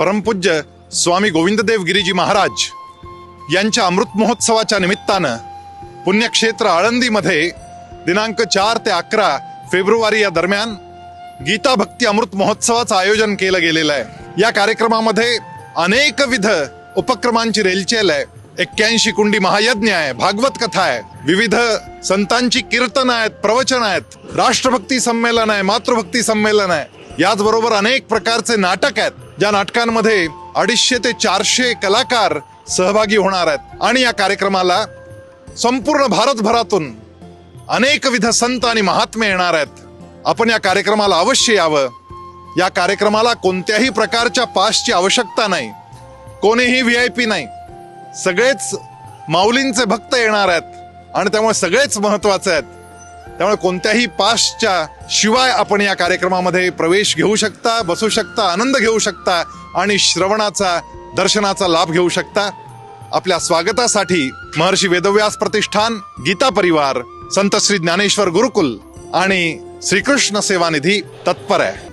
परमपूज्य स्वामी गोविंददेव गिरीजी महाराज यांच्या अमृत महोत्सवाच्या निमित्तानं पुण्यक्षेत्र आळंदीमध्ये दिनांक चार ते अकरा फेब्रुवारी या दरम्यान गीता भक्ती अमृत महोत्सवाचं आयोजन केलं गेलेलं आहे. या कार्यक्रमामध्ये अनेकविध उपक्रमांची रेलचेल आहे. एक्क्याऐंशी कुंडी महायज्ञ आहे भागवत कथा आहे विविध संतांची कीर्तन आहेत प्रवचन आहेत राष्ट्रभक्ती संमेलन आहे मातृभक्ती संमेलन आहे. याचबरोबर अनेक प्रकारचे नाटक आहेत. ज्या नाटकांमध्ये अडीचशे ते चारशे कलाकार सहभागी होणार आहेत. आणि या कार्यक्रमाला संपूर्ण भारतभरातून अनेकविध संत आणि महात्मे येणार आहेत. आपण या कार्यक्रमाला अवश्य यावं. या कार्यक्रमाला कोणत्याही प्रकारच्या पासची आवश्यकता नाही. कोणीही व्ही आय पी नाही. सगळेच माऊलींचे भक्त येणार आहेत. आणि त्यामुळे सगळेच महत्त्वाचे आहेत. त्यामुळे कोणत्याही पासच्या शिवाय आपण या कार्यक्रमामध्ये प्रवेश घेऊ शकता बसू शकता आनंद घेऊ शकता आणि श्रवणाचा दर्शनाचा लाभ घेऊ शकता. आपल्या स्वागतासाठी महर्षी वेदव्यास प्रतिष्ठान गीता परिवार संत श्री ज्ञानेश्वर गुरुकुल आणि श्रीकृष्ण सेवा निधी तत्पर आहे.